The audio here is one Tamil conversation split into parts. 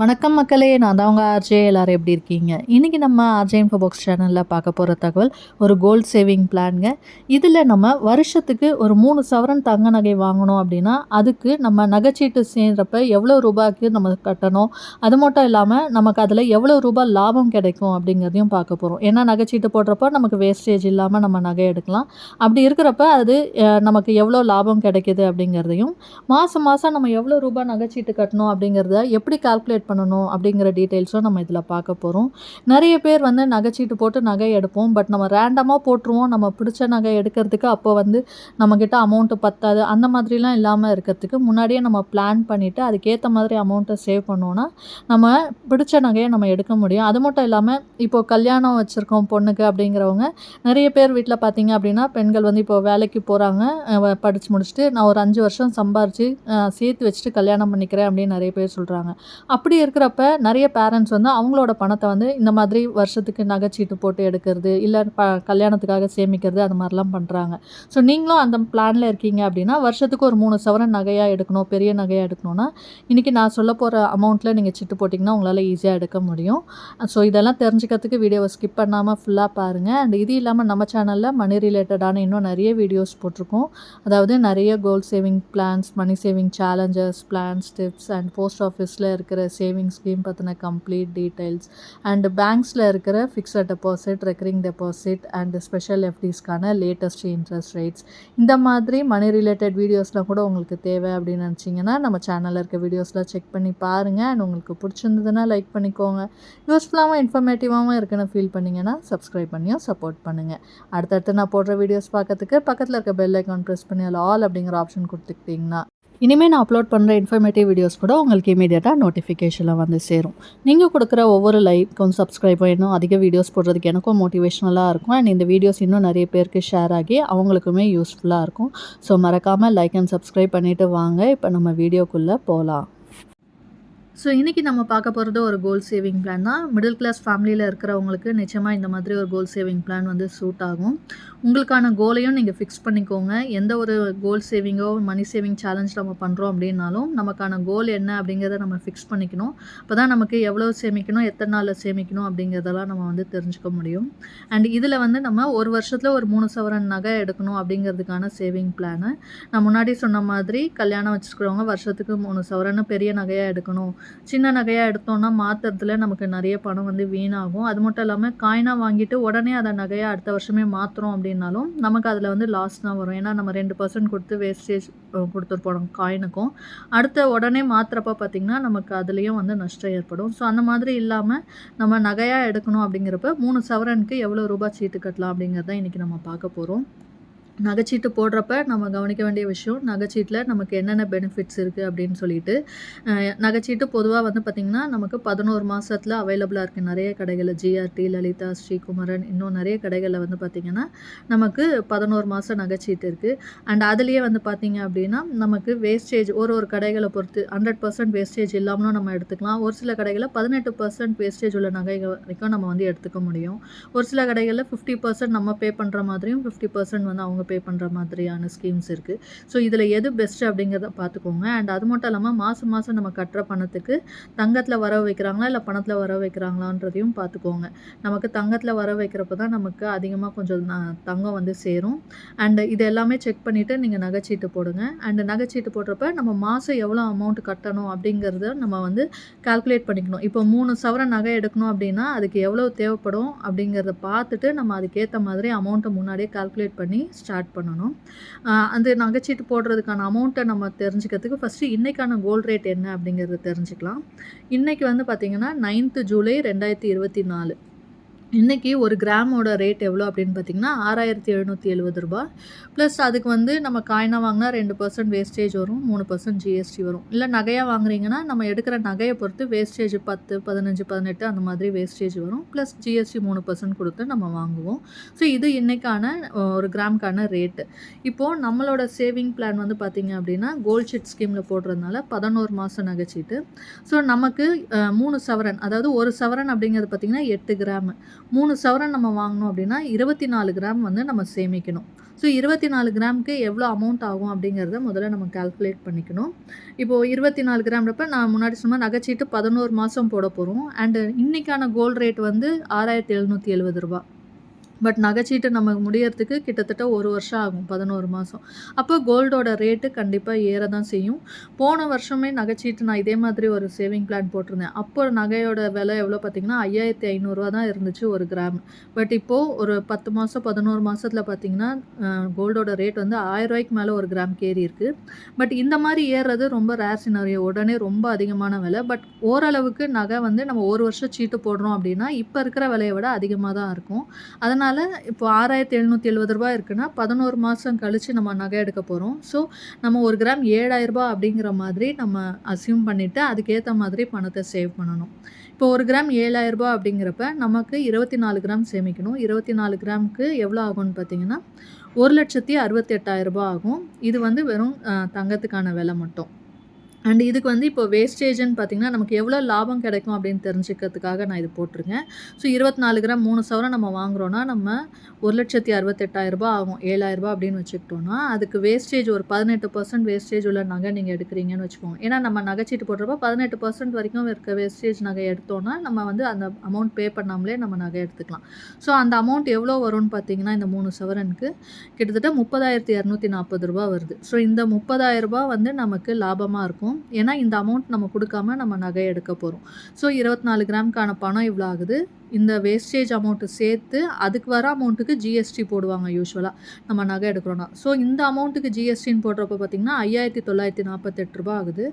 வணக்கம் மக்களே நான் தான் உங்கள் ஆர்ஜே. எல்லோரும் எப்படி இருக்கீங்க? இன்றைக்கி நம்ம ஆர்ஜே இன்ஃபோ பாக்ஸ் சேனலில் பார்க்க போகிற தகவல் ஒரு கோல்ட் சேவிங் பிளான்ங்க இதில் நம்ம வருஷத்துக்கு ஒரு மூணு சவரன் தங்க நகை வாங்கணும் அப்படின்னா அதுக்கு நம்ம நகைச்சீட்டு சேர்றப்ப எவ்வளோ ரூபாய்க்கு நம்ம கட்டணும்? அது மட்டும் இல்லாமல் நமக்கு அதில் எவ்வளோ ரூபாய் லாபம் கிடைக்கும் அப்படிங்கிறதையும் பார்க்க போகிறோம் ஏன்னா நகைச்சீட்டு போடுறப்போ நமக்கு வேஸ்டேஜ் இல்லாமல் நம்ம நகை எடுக்கலாம். அப்படி இருக்கிறப்ப அது நமக்கு எவ்வளோ லாபம் கிடைக்கிது அப்படிங்கிறதையும் மாதம் மாதம் நம்ம எவ்வளோ ரூபாய் நகைச்சீட்டு கட்டணும் அப்படிங்கிறத எப்படி கால்குலேட் பண்ணணும் அப்படிங்கிற டீட்டெயில்ஸும் நம்ம இதில் பார்க்க போகிறோம் நிறைய பேர் வந்து நகைச்சீட்டு போட்டு நகை எடுப்போம். பட் நம்ம ரேண்டமாக போட்டுருவோம். நம்ம பிடிச்ச நகை எடுக்கிறதுக்கு அப்போ வந்து நம்மக்கிட்ட அமௌண்ட்டு பத்தாது. அந்த மாதிரிலாம் இல்லாமல் இருக்கிறதுக்கு முன்னாடியே நம்ம பிளான் பண்ணிவிட்டு அதுக்கேற்ற மாதிரி அமௌண்ட்டை சேவ் பண்ணோன்னா நம்ம பிடிச்ச நகையை நம்ம எடுக்க முடியும். அது மட்டும் இல்லாமல் இப்போது கல்யாணம் வச்சுருக்கோம் பொண்ணுக்கு அப்படிங்கிறவங்க நிறைய பேர் வீட்டில் பார்த்தீங்க அப்படின்னா பெண்கள் வந்து இப்போ வேலைக்கு போகிறாங்க படித்து முடிச்சுட்டு நான் ஒரு அஞ்சு வருஷம் சம்பாரித்து சேர்த்து வச்சுட்டு கல்யாணம் பண்ணிக்கிறேன் அப்படின்னு நிறைய பேர் சொல்கிறாங்க அப்படி இருக்கிறப்ப நிறைய பேரண்ட்ஸ் வந்து அவங்களோட பணத்தை வந்து இந்த மாதிரி வருஷத்துக்கு நகைச்சீட்டு போட்டு எடுக்கிறது இல்லை ப கல்யாணத்துக்காக சேமிக்கிறது அது மாதிரிலாம் பண்ணுறாங்க ஸோ நீங்களும் அந்த பிளானில் இருக்கீங்க அப்படின்னா வருஷத்துக்கு ஒரு மூணு சவரன் நகையாக எடுக்கணும் பெரிய நகையாக எடுக்கணும்னா இன்றைக்கி நான் சொல்ல போகிற அமௌண்ட்டில் நீங்கள் சிட்டு போட்டிங்கன்னா உங்களால் ஈஸியாக எடுக்க முடியும். ஸோ இதெல்லாம் தெரிஞ்சுக்கிறதுக்கு வீடியோவை ஸ்கிப் பண்ணாமல் ஃபுல்லாக பாருங்கள் அண்ட் இது இல்லாமல் நம்ம சேனலில் மணி ரிலேட்டடான இன்னும் நிறைய வீடியோஸ் போட்டிருக்கோம். அதாவது நிறைய goal saving plans money saving challenges plans tips and post ஆஃபீஸில் இருக்கிற சேவிங் சேவிங் ஸ்கீம் பற்றின கம்ப்ளீட் டீட்டெயில்ஸ் அண்டு பேங்க்ஸில் இருக்கிற fixed deposit recurring deposit and special எஃப்டிஸ்க்கான latest interest rates இந்த மாதிரி மணி ரிலேட்டட் வீடியோஸ்லாம் கூட உங்களுக்கு தேவை அப்படின்னு நினச்சிங்கன்னா நம்ம சேனலில் இருக்க வீடியோஸ்லாம் செக் பண்ணி பாருங்கள் அண்ட் உங்களுக்கு பிடிச்சிருந்ததுன்னா லைக் பண்ணிக்கோங்க. யூஸ்ஃபுல்லாகவும் இன்ஃபர்மேட்டிவாகவும் இருக்குன்னு ஃபீல் பண்ணிங்கன்னா சப்ஸ்கிரைப் பண்ணியும் சப்போர்ட் பண்ணுங்கள் அடுத்தடுத்து நான் போடுற வீடியோஸ் பார்க்கறதுக்கு பக்கத்தில் இருக்க பெல் ஐக்கான் ப்ரெஸ் பண்ணி அதில் ஆல் அப்படிங்கிற ஆப்ஷன் கொடுத்துக்கிட்டிங்கன்னா இனிமேல் நான் அப்லோட் பண்ணுற இன்ஃபர்மேட்டிவ் வீடியோஸ் கூட உங்களுக்கு இமீடியட்டாக நோட்டிஃபிகேஷனில் வந்து சேரும். நீங்கள் கொடுக்குற ஒவ்வொரு லைக்கும் சப்ஸ்கிரைபும் இன்னும் அதிக வீடியோஸ் போடுறதுக்கு எனக்கும் மோட்டிவேஷனலாக இருக்கும். அண்ட் இந்த வீடியோஸ் இன்னும் நிறைய பேருக்கு ஷேர் ஆகி அவங்களுக்குமே யூஸ்ஃபுல்லாக இருக்கும். ஸோ மறக்காமல் லைக் அண்ட் சப்ஸ்கிரைப் பண்ணிவிட்டு வாங்க. இப்போ நம்ம வீடியோக்குள்ளே போகலாம் ஸோ இன்றைக்கி நம்ம பார்க்க போகிறது ஒரு கோல் சேவிங் பிளான் தான். மிடில் கிளாஸ் ஃபேமிலியில் இருக்கிறவங்களுக்கு நிச்சயமாக இந்த மாதிரி ஒரு கோல் சேவிங் பிளான் வந்து சூட் ஆகும். உங்களுக்கான கோலையும் நீங்கள் ஃபிக்ஸ் பண்ணிக்கோங்க. எந்த ஒரு கோல் சேவிங்கோ மணி சேவிங் சேலஞ்ச் நம்ம பண்ணுறோம் அப்படின்னாலும் நமக்கான கோல் என்ன அப்படிங்கிறத நம்ம ஃபிக்ஸ் பண்ணிக்கணும். அப்போ தான் நமக்கு எவ்வளோ சேமிக்கணும் எத்தனை நாளில் சேமிக்கணும் அப்படிங்கிறதெல்லாம் நம்ம வந்து தெரிஞ்சுக்க முடியும். அண்ட் இதில் வந்து நம்ம ஒரு வருஷத்தில் ஒரு மூணு சவரன் நகை எடுக்கணும் அப்படிங்கிறதுக்கான சேவிங் பிளானு நான் முன்னாடி சொன்ன மாதிரி கல்யாணம் வச்சுருக்கிறவங்க வருஷத்துக்கு மூணு சவரன்னு பெரிய நகையாக எடுக்கணும். சின்ன நகையாக எடுத்தோம்னா மாற்றுறதுல நமக்கு நிறைய பணம் வந்து வீணாகும். அது மட்டும் இல்லாமல் காயினாக வாங்கிட்டு உடனே அதை நகையாக அடுத்த வருஷமே மாற்றுறோம் அப்படின்னாலும் நமக்கு அதில் வந்து லாஸ் தான் வரும். ஏன்னா நம்ம ரெண்டு பர்சன்ட் கொடுத்து வேஸ்டேஜ் கொடுத்துட்டு போனோம் காயினுக்கும். அடுத்த உடனே மாற்றுறப்ப பார்த்திங்கன்னா நமக்கு அதுலேயும் வந்து நஷ்டம் ஏற்படும். ஸோ அந்த மாதிரி இல்லாமல் நம்ம நகையாக எடுக்கணும் அப்படிங்கிறப்ப மூணு சவரனுக்கு எவ்வளோ ரூபாய் சீட்டு கட்டலாம் அப்படிங்கிறத இன்றைக்கி நம்ம பார்க்க போகிறோம் நகைச்சீட்டு போடுறப்ப நம்ம கவனிக்க வேண்டிய விஷயம் நகைச்சீட்டில் நமக்கு என்னென்ன பெனிஃபிட்ஸ் இருக்குது அப்படின்னு சொல்லிட்டு நகைச்சீட்டு பொதுவாக வந்து பார்த்திங்கன்னா நமக்கு பதினோரு மாதத்தில் அவைலபிளாக இருக்குது நிறைய கடைகளில் ஜிஆர்டி லலிதா ஸ்ரீகுமரன் இன்னும் நிறைய கடைகளில் வந்து பார்த்திங்கன்னா நமக்கு பதினோரு மாதம் நகைச்சீட்டு இருக்குது அண்ட் அதுலேயே வந்து பார்த்திங்க அப்படின்னா நமக்கு வேஸ்டேஜ் ஒரு ஒரு கடைகளை பொறுத்து ஹண்ட்ரட் பர்சன்ட் வேஸ்டேஜ் இல்லாமலும் நம்ம எடுத்துக்கலாம். ஒரு சில கடைகளில் பதினெட்டு பர்சன்ட் வேஸ்டேஜ் உள்ள நகைகள் வரைக்கும் நம்ம வந்து எடுத்துக்க முடியும். ஒரு சில கடைகளில் ஃபிஃப்டி பர்சன்ட் நம்ம பே பண்ணுற மாதிரியும் ஃபிஃப்டி பர்சன்ட் வந்து அவங்க பே பண்ணுற மாதிரியான ஸ்கீம்ஸ் இருக்குது ஸோ இதில் எது பெஸ்ட்டு அப்படிங்கிறத பார்த்துக்கோங்க அண்ட் அது மட்டும் இல்லாமல் மாதம் மாதம் நம்ம கட்டுற பணத்துக்கு தங்கத்தில் வர வைக்கிறாங்களா இல்லை பணத்தில் வர வைக்கிறாங்களான்றதையும் பார்த்துக்கோங்க நமக்கு தங்கத்தில் வர வைக்கிறப்ப தான் நமக்கு அதிகமாக கொஞ்சம் தங்கம் வந்து சேரும். அண்டு இது எல்லாமே செக் பண்ணிவிட்டு நீங்கள் நகைச்சீட்டு போடுங்க. அண்டு நகைச்சீட்டு போடுறப்ப நம்ம மாதம் எவ்வளோ அமௌண்ட் கட்டணும் அப்படிங்கிறத நம்ம வந்து கால்குலேட் பண்ணிக்கணும். இப்போ மூணு சவர நகை எடுக்கணும் அப்படின்னா அதுக்கு எவ்வளோ தேவைப்படும் அப்படிங்கிறத பார்த்துட்டு நம்ம அதுக்கேற்ற மாதிரி அமௌண்ட்டை முன்னாடியே கால்குலேட் பண்ணி ஸ்டார்ட் ஸ்டார்ட் பண்ணணும். அந்த நகைச்சீட்டு போடுறதுக்கான அமௌண்ட்டை நம்ம தெரிஞ்சுக்கிறதுக்கு ஃபஸ்ட்டு இன்றைக்கான கோல்டு ரேட் என்ன அப்படிங்கிறத தெரிஞ்சுக்கலாம். இன்றைக்கி வந்து பார்த்திங்கன்னா நைன்த்து ஜூலை ரெண்டாயிரத்தி இருபத்தி நாலு. இன்றைக்கி ஒரு கிராமோட ரேட் எவ்வளோ அப்படின்னு பார்த்தீங்கன்னா ஆறாயிரத்தி எழுநூற்றி எழுபது ரூபா ப்ளஸ் அதுக்கு வந்து நம்ம காயினாக வாங்கினா ரெண்டு பர்சன்ட் வேஸ்டேஜ் வரும் மூணு பர்சன்ட் ஜிஎஸ்டி வரும். இல்லை நகையாக வாங்குறீங்கன்னா நம்ம எடுக்கிற நகையை பொறுத்து வேஸ்டேஜ் பத்து பதினஞ்சு பதினெட்டு அந்த மாதிரி வேஸ்டேஜ் வரும். ப்ளஸ் ஜிஎஸ்டி மூணு பர்சன்ட் கொடுத்து நம்ம வாங்குவோம். ஸோ இது இன்றைக்கான ஒரு கிராமுக்கான ரேட்டு இப்போது நம்மளோட சேவிங் பிளான் வந்து பார்த்திங்க அப்படின்னா கோல்ட் ஷீட் ஸ்கீமில் போடுறதுனால பதினோரு மாதம் நகைச்சிட்டு. ஸோ நமக்கு மூணு சவரன் அதாவது ஒரு சவரன் அப்படிங்கிறது பார்த்திங்கன்னா எட்டு கிராமு. மூணு சவரன் நம்ம வாங்கினோம் அப்படின்னா இருபத்தி நாலு கிராம் வந்து நம்ம சேமிக்கணும். ஸோ இருபத்தி நாலு கிராமுக்கு எவ்வளோ அமௌண்ட் ஆகும் அப்படிங்கிறத முதல்ல நம்ம கால்குலேட் பண்ணிக்கணும். இப்போது இருபத்தி நாலு கிராம்ன்றப்ப நான் முன்னாடி சொன்ன நகைச்சீட்டு பதினோரு மாதம் போட போகிறோம் அண்டு இன்றைக்கான கோல்டு ரேட் வந்து ஆறாயிரத்தி எழுநூற்றி எழுபது ரூபா. பட் நகைச்சீட்டு நமக்கு முடியறதுக்கு கிட்டத்தட்ட ஒரு வருஷம் ஆகும் பதினோரு மாதம் அப்போ கோல்டோட ரேட்டு கண்டிப்பாக ஏற தான் செய்யும். போன வருஷமே நகைச்சீட்டு நான் இதே மாதிரி ஒரு சேவிங் பிளான் போட்டிருந்தேன். அப்போ நகையோட விலை எவ்வளோ பார்த்தீங்கன்னா ஐயாயிரத்தி ஐநூறுரூவா தான் இருந்துச்சு ஒரு கிராம் பட் இப்போது ஒரு பத்து மாதம் பதினோரு மாதத்தில் பார்த்தீங்கன்னா கோல்டோட ரேட் வந்து ரூபாய்க்கு மேலே ஒரு கிராம் கேரி இருக்குது பட் இந்த மாதிரி ஏறுறது ரொம்ப ரேர் சினாரியோ உடனே ரொம்ப அதிகமான விலை. பட் ஓரளவுக்கு நகை வந்து நம்ம ஒரு வருஷம் சீட்டு போடுறோம் அப்படின்னா இப்போ இருக்கிற விலையை விட அதிகமாக தான் இருக்கும். அதனால் அதனால் இப்போ ஆறாயிரத்தி எழுநூற்றி எழுபது ரூபா இருக்குன்னா பதினோரு மாதம் கழித்து நம்ம நகை எடுக்க போகிறோம் ஸோ நம்ம ஒரு கிராம் ஏழாயிரரூபா அப்படிங்கிற மாதிரி நம்ம அசியூம் பண்ணிவிட்டு அதுக்கேற்ற மாதிரி பணத்தை சேவ் பண்ணணும். இப்போ ஒரு கிராம் ஏழாயிரரூபா அப்படிங்கிறப்ப நமக்கு இருபத்தி நாலு கிராம் சேமிக்கணும். இருபத்தி நாலு கிராமுக்கு எவ்வளோ ஆகும்னு பார்த்தீங்கன்னா ஒரு லட்சத்தி அறுபத்தி எட்டாயிரரூபா ஆகும். இது வந்து வெறும் தங்கத்துக்கான விலை மட்டும். அண்ட் இதுக்கு வந்து இப்போ வேஸ்டேஜ்னு பார்த்திங்கன்னா நமக்கு எவ்வளோ லாபம் கிடைக்கும் அப்படின்னு தெரிஞ்சுக்கிறதுக்காக நான் இது போட்டிருக்கேன். ஸோ இருபத்தி நாலு கிராம் மூணு சவரம் நம்ம வாங்குகிறோன்னா நம்ம ஒரு லட்சத்தி அறுபத்தெட்டாயிரரூபா ஆகும். ஏழாயிரரூபா அப்படின்னு வச்சுக்கிட்டோன்னா அதுக்கு வேஸ்டேஜ் ஒரு பதினெட்டு பர்சன்ட் வேஸ்டேஜ் உள்ள நகை நீங்கள் எடுக்கிறீங்கன்னு வச்சுக்கோங்க. ஏன்னா நம்ம நகைச்சீட்டு போடுறப்ப பதினெட்டு பர்சன்ட் வரைக்கும் இருக்க வேஸ்டேஜ் நகை எடுத்தோன்னா நம்ம வந்து அந்த அமௌண்ட் பே பண்ணாமலே நம்ம நகை எடுத்துக்கலாம். ஸோ அந்த அமௌண்ட் எவ்வளோ வரும்னு பார்த்தீங்கன்னா இந்த மூணு சவரனுக்கு கிட்டத்தட்ட முப்பதாயிரத்தி இரநூத்தி நாற்பது ரூபா வருது. ஸோ இந்த முப்பதாயிரரூபா வந்து நமக்கு லாபமாக இருக்கும். ஏன்னா இந்த அமௌண்ட் நம்ம கொடுக்காம நம்ம நகை எடுக்க போகிறோம் ஸோ இருபத்தி நாலு கிராம்க்கான பணம் இவ்வளோ ஆகுது. இந்த வேஸ்டேஜ் அமௌண்ட்டு சேர்த்து அதுக்கு வர அமௌண்ட்டுக்கு ஜிஎஸ்டி போடுவாங்க யூஸ்வலாக நம்ம நகை எடுக்கிறோன்னா ஸோ இந்த அமௌண்ட்டுக்கு ஜிஎஸ்டின்னு போடுறப்ப பார்த்திங்கன்னா ஐயாயிரத்தி தொள்ளாயிரத்தி நாற்பத்தெட்டு ரூபா ஆகுது.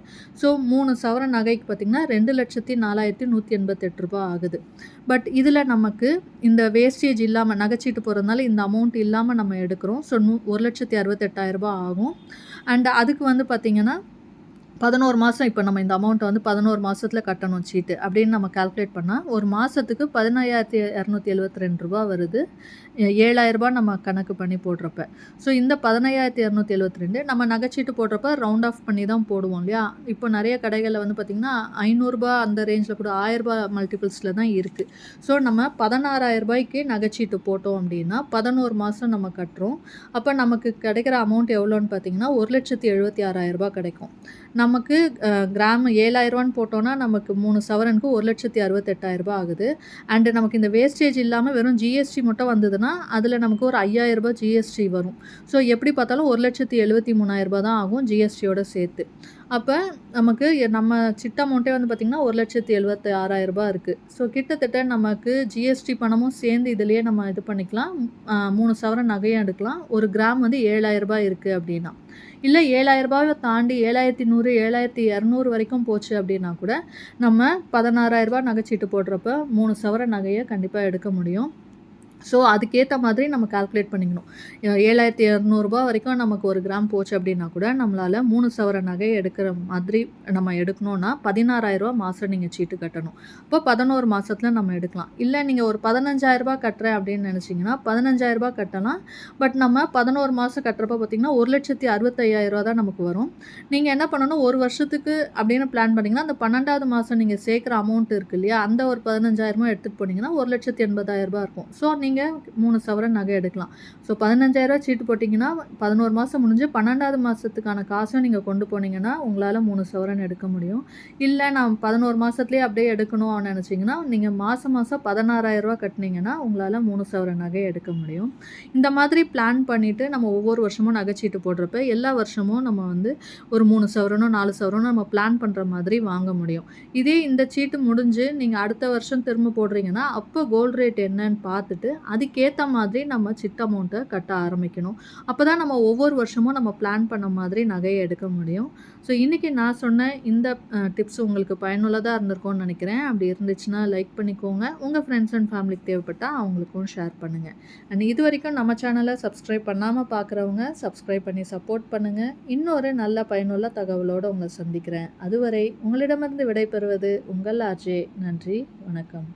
ஸோ மூணு சவர நகைக்கு பார்த்திங்கன்னா ரெண்டு லட்சத்தி நாலாயிரத்தி நூற்றி எண்பத்தெட்டு ரூபா ஆகுது. பட் இதில் நமக்கு இந்த வேஸ்டேஜ் இல்லாமல் நகைச்சிட்டு போகிறதுனால இந்த அமௌண்ட் இல்லாமல் நம்ம எடுக்கிறோம். ஸோ நூ ஒரு லட்சத்தி அறுபத்தெட்டாயிரரூபா ஆகும். அண்ட் அதுக்கு வந்து பார்த்திங்கன்னா பதினோரு மாதம் இப்போ நம்ம இந்த அமௌண்ட்டை வந்து பதினோரு மாதத்தில் கட்டணும் சீட்டு அப்படின்னு நம்ம கால்குலேட் பண்ணால் ஒரு மாதத்துக்கு பதினாயிரத்தி இரநூத்தி எழுபத்தி ரெண்டு ரூபா வருது. ஏழாயிரரூபா நம்ம கணக்கு பண்ணி போடுறப்ப. ஸோ இந்த பதினையாயிரத்தி இரநூத்தி எழுபத்தி ரெண்டு நம்ம நகைச்சீட்டு போடுறப்ப ரவுண்ட் ஆஃப் பண்ணி தான் போடுவோம் இல்லையா? இப்போ நிறைய கடைகளில் வந்து பார்த்திங்கன்னா ஐநூறுரூபா அந்த ரேஞ்சில் கூட ஆயிரரூபா மல்டிபிள்ஸில் தான் இருக்குது ஸோ நம்ம பதினாறாயிரம் ரூபாய்க்கு நகைச்சீட்டு போட்டோம் அப்படின்னா பதினோரு மாதம் நம்ம கட்டுறோம். அப்போ நமக்கு கிடைக்கிற அமௌண்ட் எவ்வளோன்னு பார்த்தீங்கன்னா ஒரு லட்சத்தி எழுபத்தி ஆறாயிரரூபா கிடைக்கும். நமக்கு கிராம் ஏழாயிரரூவான்னு போட்டோன்னா நமக்கு மூணு சவரனுக்கு ஒரு லட்சத்தி அறுபத்தெட்டாயிரரூபா ஆகுது. அண்டு நமக்கு இந்த வேஸ்டேஜ் இல்லாமல் வெறும் ஜிஎஸ்டி மட்டும் வந்ததுன்னா அதில் நமக்கு ஒரு ஐயாயிரரூபா ஜிஎஸ்டி வரும். ஸோ எப்படி பார்த்தாலும் ஒரு லட்சத்தி எழுபத்தி மூணாயிரரூபா தான் ஆகும் ஜிஎஸ்டியோட சேர்த்து. அப்போ நமக்கு நம்ம சிட்ட அமௌண்ட்டே வந்து பார்த்திங்கன்னா ஒரு லட்சத்தி எழுபத்தி ஆறாயிரரூபா இருக்குது ஸோ கிட்டத்தட்ட நமக்கு ஜிஎஸ்டி பணமும் சேர்ந்து இதுலேயே நம்ம இது பண்ணிக்கலாம். மூணு சவரன் நகையும் எடுக்கலாம். ஒரு கிராம் வந்து ஏழாயிரரூபா இருக்குது அப்படின்னா. இல்லை ஏழாயிரரூபாவை தாண்டி ஏழாயிரத்தி நூறு ஏழாயிரத்தி இரநூறு வரைக்கும் போச்சு அப்படின்னா கூட நம்ம பதினாறாயிரரூபா நகைச்சீட்டு போடுறப்ப மூணு சவர நகையை கண்டிப்பாக எடுக்க முடியும். ஸோ அதுக்கேற்ற மாதிரி நம்ம கால்குலேட் பண்ணிக்கணும். ஏழாயிரத்தி இரநூறுபா வரைக்கும் நமக்கு ஒரு கிராம் போச்சு அப்படின்னா கூட நம்மளால் மூணு சவர நகை எடுக்கிற மாதிரி நம்ம எடுக்கணும்னா பதினாறாயிரரூபா மாதம் நீங்கள் சீட்டு கட்டணும். இப்போ பதினோரு மாதத்தில் நம்ம எடுக்கலாம். இல்லை நீங்கள் ஒரு பதினஞ்சாயிரரூபா கட்டுறேன் அப்படின்னு நினச்சிங்கன்னா பதினஞ்சாயிரரூபா கட்டலாம். பட் நம்ம பதினோரு மாதம் கட்டுறப்ப பார்த்திங்கன்னா ஒரு லட்சத்தி அறுபத்தையாயிரரூபா தான் நமக்கு வரும். நீங்கள் என்ன பண்ணணும்? ஒரு வருஷத்துக்கு அப்படின்னு பிளான் பண்ணிங்கன்னா அந்த பன்னெண்டாவது மாதம் நீங்கள் சேர்க்குற அமௌண்ட் இருக்கு இல்லையா அந்த ஒரு பதினஞ்சாயிரமும் எடுத்துகிட்டு போனீங்கன்னா ஒரு லட்சத்தி எண்பதாயிரரூபா இருக்கும். ஸோ நீங்கள் மூணு சவரன் நகை எடுக்கலாம். ஸோ பதினஞ்சாயிரரூவா சீட்டு போட்டிங்கன்னா பதினோரு மாதம் முடிஞ்சு பன்னெண்டாவது மாதத்துக்கான காசும் நீங்கள் கொண்டு போனீங்கன்னா உங்களால் மூணு சவரன் எடுக்க முடியும். இல்லை நான் பதினோரு மாதத்துலேயே அப்படியே எடுக்கணும் நினச்சிங்கன்னா நீங்கள் மாதம் மாதம் பதினாறாயிரரூவா கட்டினீங்கன்னா உங்களால் மூணு சவரன் நகை எடுக்க முடியும். இந்த மாதிரி பிளான் பண்ணிவிட்டு நம்ம ஒவ்வொரு வருஷமும் நகைச்சீட்டு போடுறப்ப எல்லா வருஷமும் நம்ம வந்து ஒரு மூணு சவரனோ நாலு சவரனோ நம்ம பிளான் பண்ணுற மாதிரி வாங்க முடியும். இதே இந்த சீட்டு முடிஞ்சு நீங்கள் அடுத்த வருஷம் திரும்ப போடுறீங்கன்னா அப்போ கோல்டு ரேட் என்னன்னு பார்த்துட்டு அதுக்கேற்ற மாதிரி நம்ம சிட் அமௌண்ட்டை கட்ட ஆரம்பிக்கணும். அப்போ தான் நம்ம ஒவ்வொரு வருஷமும் நம்ம பிளான் பண்ண மாதிரி நகையை எடுக்க முடியும். ஸோ இன்றைக்கி நான் சொன்ன இந்த டிப்ஸ் உங்களுக்கு பயனுள்ளதாக இருந்திருக்கும்னு நினைக்கிறேன். அப்படி இருந்துச்சுன்னா லைக் பண்ணிக்கோங்க. உங்கள் ஃப்ரெண்ட்ஸ் அண்ட் ஃபேமிலிக்கு தேவைப்பட்டால் அவங்களுக்கும் ஷேர் பண்ணுங்கள் அண்ட் இது வரைக்கும் நம்ம சேனலை சப்ஸ்கிரைப் பண்ணாமல் பார்க்குறவங்க சப்ஸ்கிரைப் பண்ணி சப்போர்ட் பண்ணுங்கள் இன்னொரு நல்ல பயனுள்ள தகவலோடு உங்களை சந்திக்கிறேன். அதுவரை உங்களிடமிருந்து விடைபெறுவது உங்கள் ஆஜே நன்றி வணக்கம்.